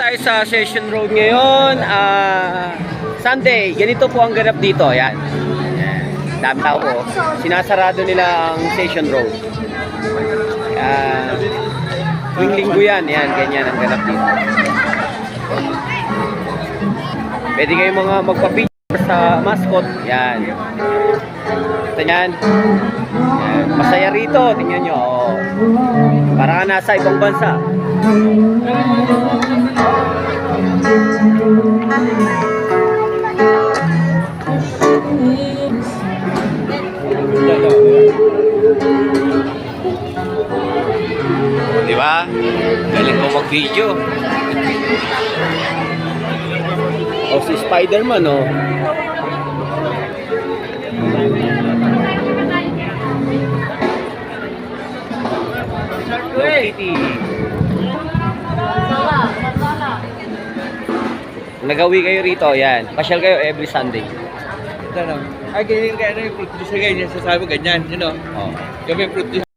tayo sa Session Road ngayon. Ah, Sunday, ganito po ang ganap dito. Yan. Yan. Dami tao po. Sinasarado nila ang Session Road. Yan. Tuwing linggo yan. Yan, ganyan ang ganap dito. Pwede kayo mga magpa-picture sa mascot. Yan. Ito yan. Yan. Masaya rito. Tingnan nyo. Oh. Para nasa ibang bansa. Di ba? Galing mo mag-video. O si Spider-Man, oh. Hello Kitty. Nagawi kayo rito, yan. Pasyal kayo every Sunday. Ito no. Ay, ganyan kaya na yung producer ganyan. Sasabi mo ganyan, you know. Oh. Kami yung producer.